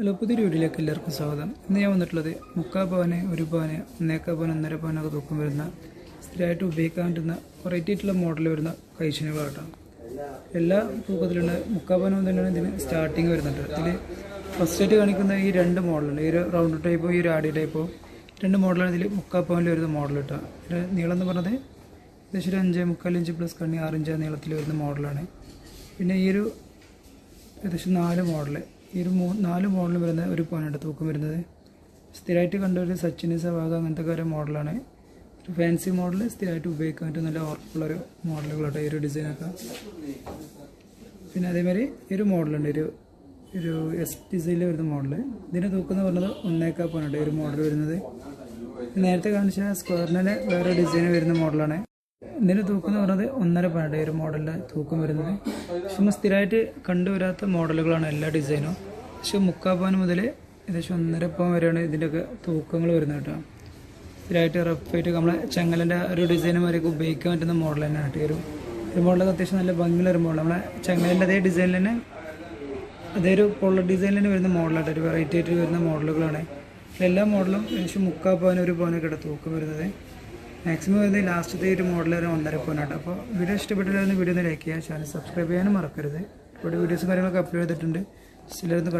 Hello പുതിയ വീഡിയോയിലേക്ക് എല്ലാവർക്കും സ്വാഗതം. ഇന്ന് ഞാൻ വന്നിട്ടുള്ളത് മുക്കാ പവന് ഒരു പവന് ഒന്നേക്കാ പവൻ ഒന്നര പവനൊക്കെ തൂക്കം വരുന്ന സ്ഥിരമായിട്ട് ഉപയോഗിക്കാൻ പറ്റുന്ന വെറൈറ്റി ആയിട്ടുള്ള മോഡൽ വരുന്ന കൈശനുകളായിട്ടാണ് എല്ലാ തൂക്കത്തിലുള്ള മുക്കാ പവനും തന്നെയാണ് ഇതിന് സ്റ്റാർട്ടിങ് വരുന്നുണ്ട് ഇതിൽ ഫസ്റ്റ് ആയിട്ട് കാണിക്കുന്ന ഈ രണ്ട് മോഡലുണ്ട് ഈ ഒരു റൗണ്ട് ടൈപ്പോ ഈ ഒരു ആഡി ടൈപ്പോ രണ്ട് മോഡലാണ് ഇതിൽ മുക്കാ പവനിൽ വരുന്ന മോഡൽ കിട്ടുക ഇതിന്റെ നീളം എന്ന് പറഞ്ഞത് ഏകദേശം ഒരു അഞ്ച് മുക്കാൽ ഇഞ്ച് പ്ലസ് കണ്ണി ആറ് ഇഞ്ച് നീളത്തിൽ വരുന്ന മോഡലാണ്. പിന്നെ ഈ ഒരു ഏകദേശം നാല് മോഡൽ ഈ ഒരു മൂ നാല് മോഡലും വരുന്ന ഒരു പോയിന്റ് തൂക്കം വരുന്നത്. സ്ഥിരമായിട്ട് കണ്ട ഒരു സച്ചിൻ സവാഗ അങ്ങനത്തെ ഒരു മോഡലാണ് ഒരു ഫാൻസി മോഡൽ സ്ഥിരമായിട്ട് ഉപയോഗിക്കാൻ പറ്റും നല്ല ഉറപ്പുള്ളൊരു മോഡലുകളോട്ടെ ഈ ഒരു ഡിസൈനൊക്കെ പിന്നെ അതേമാതിരി ഈ ഒരു മോഡലുണ്ട് ഒരു ഒരു എസ് ഡിസൈനിൽ വരുന്ന മോഡൽ ഇതിന്റെ തൂക്കം എന്ന് പറഞ്ഞത് ഒന്നേക്കാ പോയിന്റ് ഈ ഒരു മോഡൽ വരുന്നത്. നേരത്തെ കാണിച്ച സ്ക്വയറിനെ വേറെ ഡിസൈൻ വരുന്ന മോഡലാണ് ഇതിന്റെ തൂക്കം എന്ന് പറയുന്നത് ഒന്നര പണ്ട് ഒരു മോഡലിന്റെ തൂക്കം വരുന്നത്. പക്ഷെ നമ്മൾ സ്ഥിരമായിട്ട് കണ്ടുവരാത്ത മോഡലുകളാണ് എല്ലാ ഡിസൈനും പക്ഷെ മുക്കാൽ പവൻ മുതൽ ഏകദേശം ഒന്നര പവൻ വരെയാണ് ഇതിന്റെയൊക്കെ തൂക്കങ്ങൾ വരുന്നത് കേട്ടോ. സ്ഥിരമായിട്ട് റഫായിട്ട് നമ്മളെ ചെങ്ങലിന്റെ ഒരു ഡിസൈനുമാരൊക്കെ ഉപയോഗിക്കാൻ പറ്റുന്ന മോഡൽ തന്നെയാണ് കേട്ടോ ഒരു മോഡലൊക്കെ അത്യാവശ്യം നല്ല ഭംഗിയുള്ള ഒരു മോഡൽ നമ്മളെ ചെങ്ങലിന്റെ അതേ ഡിസൈനിൽ തന്നെ അതേ ഒരു പൊള്ള ഡിസൈനിൽ തന്നെ വരുന്ന മോഡലായിട്ട് ഒരു വെറൈറ്റി ആയിട്ട് വരുന്ന മോഡലുകളാണ് എല്ലാ മോഡലും ഏകദേശം മുക്കാൽ പവൻ ഒരു പവനൊക്കെ തൂക്കം വരുന്നത്. മാക്സിമം വരുന്നത് ലാസ്റ്റത്തെ ഒരു മോഡൽ ഒരു ഒന്നര പവനായിട്ട് അപ്പോൾ വീഡിയോ ഇഷ്ടപ്പെട്ടില്ലായിരുന്നു വീഡിയോ ഒന്ന് ലൈക്ക് ചെയ്യുക. ചാനൽ സബ്സ്ക്രൈബ് ചെയ്യാനും മറക്കരുത്. ഇവിടെ വീഡിയോസും കാര്യങ്ങളൊക്കെ അപ്ലോഡ് ചെയ്തിട്ടുണ്ട്. ചിലരൊന്ന്